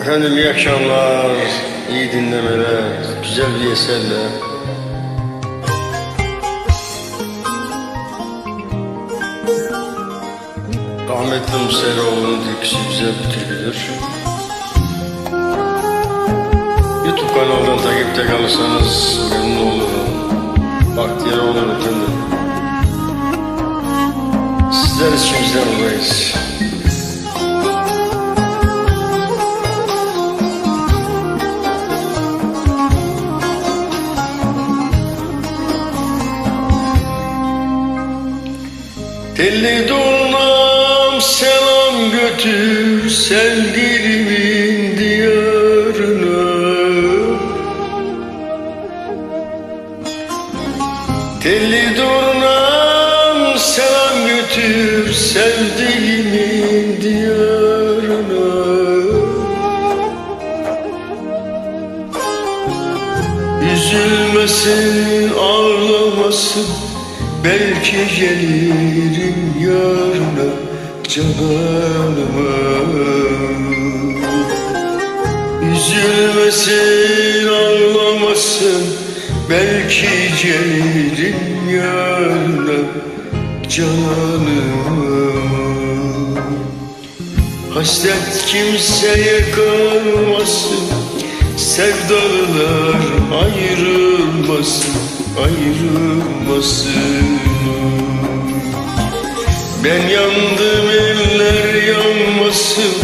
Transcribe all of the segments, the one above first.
Efendim iyi akşamlar, iyi dinlemeler, güzel bir eserle. Rahmetli Museleroğlu'nun türküsü güzel bir türküdür. YouTube kanalından takipte kalırsanız memnun olurum. Bahtiyar olur efendim. Sizler için bizden buradayız. Telli dolunam selam götür sevgilimin diyarına. Telli dolunam selam götür sevdiğimin diyarına. Üzülmesin ağlamasın Belki gelirim yarına cananıma Üzülmesin ağlamasın. Belki gelirim yarına cananıma Hasret kimseye kalmasın. Sevdalılar ayrılmasın Ayrılmasın Ben yandım eller yanmasın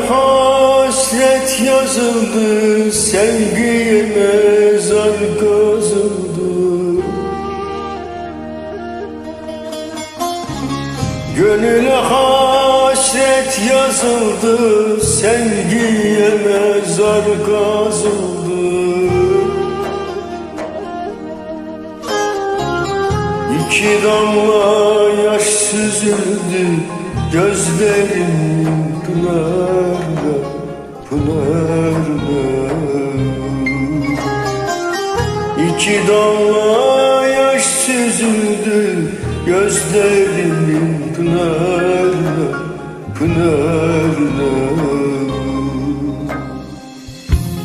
hasret yazıldı Sevgiye mezar kazıldı. Gönüle hasret yazıldı Sevgiye mezar kazıldı. İki damla yaş süzüldü Gözlerim pınarda, pınarda. İki damla yaş süzüldü Gözlerimin pınarda, pınarda.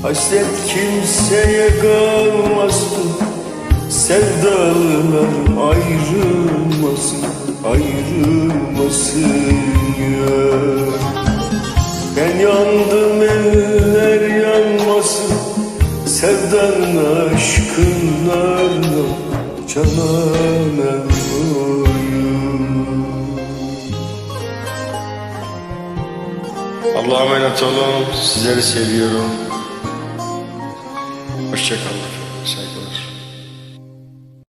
Hasret kimseye kalmasın Sevdalılar yandım eller yanmasın Sevdanın aşkın narla canana oyun Allah'a emanet olun. Sizleri seviyorum. Hoşçakalın.